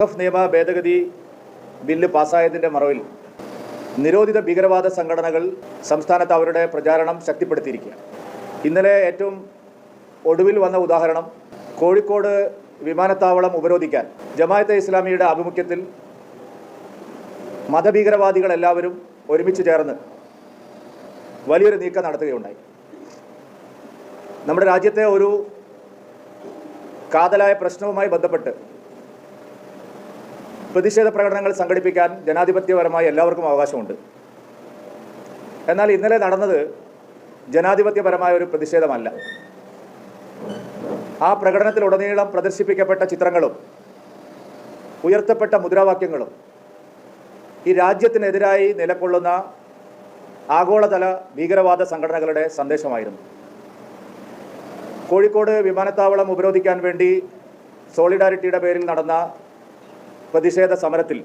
വഖഫ് നിയമ ഭേദഗതി ബില്ല് പാസ്സായതിന്റെ മറവിൽ നിരോധിത ഭീകരവാദ സംഘടനകൾ സംസ്ഥാനത്ത് അവരുടെ പ്രചാരണം ശക്തിപ്പെടുത്തിയിരിക്കുകയാണ് ഇന്നലെ ഏറ്റവും ഒടുവിൽ വന്ന ഉദാഹരണം കോഴിക്കോട് വിമാനത്താവളം ഉപരോധിക്കാൻ ജമായത്തെ ഇസ്ലാമിയുടെ ആഭിമുഖ്യത്തിൽ മതഭീകരവാദികൾ എല്ലാവരും ഒരുമിച്ച് ചേർന്ന് വലിയൊരു നീക്കം നടത്തുകയുണ്ടായി നമ്മുടെ രാജ്യത്തെ ഒരു കാതലായ പ്രശ്നവുമായി ബന്ധപ്പെട്ട് പ്രതിഷേധ പ്രകടനങ്ങൾ സംഘടിപ്പിക്കാൻ ജനാധിപത്യപരമായി എല്ലാവർക്കും അവകാശമുണ്ട്. എന്നാൽ ഇന്നലെ നടന്നത് ജനാധിപത്യപരമായ ഒരു പ്രതിഷേധമല്ല. ആ പ്രകടനത്തിലുടനീളം പ്രദർശിപ്പിക്കപ്പെട്ട ചിത്രങ്ങളും ഉയർത്തപ്പെട്ട മുദ്രാവാക്യങ്ങളും ഈ രാജ്യത്തിനെതിരായി നിലകൊള്ളുന്ന ആഗോളതല ഭീകരവാദ സംഘടനകളുടെ സന്ദേശമായിരുന്നു. കോഴിക്കോട് വിമാനത്താവളം ഉപരോധിക്കാൻ വേണ്ടി സോളിഡാരിറ്റിയുടെ പേരിൽ നടന്ന പ്രതിഷേധ സമരത്തിൽ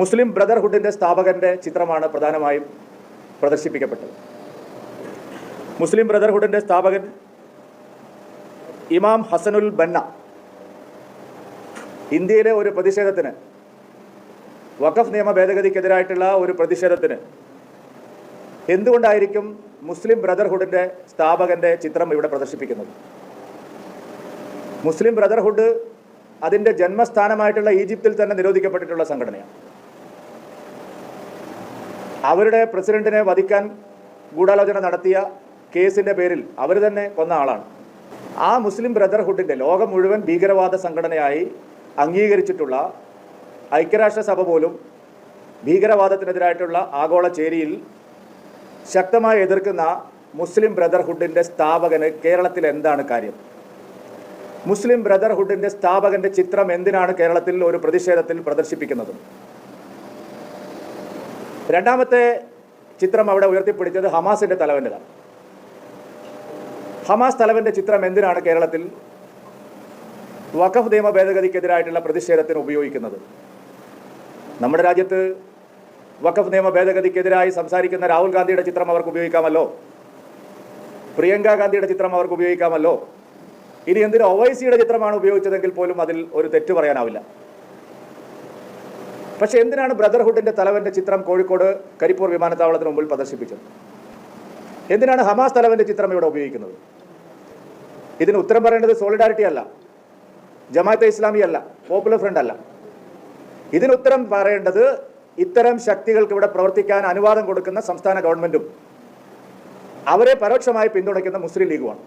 മുസ്ലിം ബ്രദർഹുഡിന്റെ സ്ഥാപകന്റെ ചിത്രമാണ് പ്രധാനമായും പ്രദർശിപ്പിക്കപ്പെട്ടത്. മുസ്ലിം ബ്രദർഹുഡിന്റെ സ്ഥാപകൻ ഇമാം ഹസനുൽ ബന്ന ഇന്ത്യയിലെ ഒരു പ്രതിഷേധത്തിന് വഖഫ് നിയമ ഭേദഗതിക്കെതിരായിട്ടുള്ള ഒരു പ്രതിഷേധത്തിന് എന്തുകൊണ്ടായിരിക്കും മുസ്ലിം ബ്രദർഹുഡിന്റെ സ്ഥാപകന്റെ ചിത്രം ഇവിടെ പ്രദർശിപ്പിക്കുന്നത്? മുസ്ലിം ബ്രദർഹുഡ് അതിന്റെ ജന്മസ്ഥാനമായിട്ടുള്ള ഈജിപ്തിൽ തന്നെ നിരോധിക്കപ്പെട്ടിട്ടുള്ള സംഘടനയാണ്. അവരുടെ പ്രസിഡന്റിനെ വധിക്കാൻ ഗൂഢാലോചന നടത്തിയ കേസിന്റെ പേരിൽ അവർ തന്നെ കൊന്ന ആളാണ്. ആ മുസ്ലിം ബ്രദർഹുഡിന്റെ ലോകം മുഴുവൻ ഭീകരവാദ സംഘടനയായി അംഗീകരിച്ചിട്ടുള്ള ഐക്യരാഷ്ട്രസഭ പോലും ഭീകരവാദത്തിനെതിരായിട്ടുള്ള ആഗോള ചേരിയിൽ ശക്തമായി എതിർക്കുന്ന മുസ്ലിം ബ്രദർഹുഡിന്റെ സ്ഥാപകന് കേരളത്തിൽ എന്താണ് കാര്യം? മുസ്ലിം ബ്രദർഹുഡിന്റെ സ്ഥാപകന്റെ ചിത്രം എന്തിനാണ് കേരളത്തിൽ ഒരു പ്രതിഷേധത്തിൽ പ്രദർശിപ്പിക്കുന്നത്? രണ്ടാമത്തെ ചിത്രം അവിടെ ഉയർത്തിപ്പിടിച്ചത് ഹമാസിന്റെ തലവന്റെതാണ് ഹമാസ് തലവന്റെ ചിത്രം എന്തിനാണ് കേരളത്തിൽ വഖഫ് നിയമ ഭേദഗതിക്കെതിരായിട്ടുള്ള പ്രതിഷേധത്തിന് ഉപയോഗിക്കുന്നത്? നമ്മുടെ രാജ്യത്ത് വഖഫ് നിയമ ഭേദഗതിക്കെതിരായി സംസാരിക്കുന്ന രാഹുൽ ഗാന്ധിയുടെ ചിത്രം അവർക്ക് ഉപയോഗിക്കാമല്ലോ? പ്രിയങ്ക ഗാന്ധിയുടെ ചിത്രം അവർക്ക് ഉപയോഗിക്കാമല്ലോ? ഇനി എന്തിന് ഒവൈസിയുടെ ചിത്രമാണ് ഉപയോഗിച്ചതെങ്കിൽ പോലും അതിൽ ഒരു തെറ്റ് പറയാനാവില്ല. പക്ഷെ എന്തിനാണ് ബ്രദർഹുഡിന്റെ തലവന്റെ ചിത്രം കോഴിക്കോട് കരിപ്പൂർ വിമാനത്താവളത്തിന് മുമ്പിൽ പ്രദർശിപ്പിച്ചത്? എന്തിനാണ് ഹമാസ് തലവന്റെ ചിത്രം ഇവിടെ ഉപയോഗിക്കുന്നത്? ഇതിന് ഉത്തരം പറയേണ്ടത് സോളിഡാരിറ്റി അല്ല. ജമാഅത്തെ ഇസ്ലാമി അല്ല. പോപ്പുലർ ഫ്രണ്ട് അല്ല. ഇതിന് ഉത്തരം പറയേണ്ടത് ഇത്തരം ശക്തികൾക്ക് ഇവിടെ പ്രവർത്തിക്കാൻ അനുവാദം കൊടുക്കുന്ന സംസ്ഥാന ഗവൺമെന്റും അവരെ പരോക്ഷമായി പിന്തുണയ്ക്കുന്ന മുസ്ലിം ലീഗുമാണ്.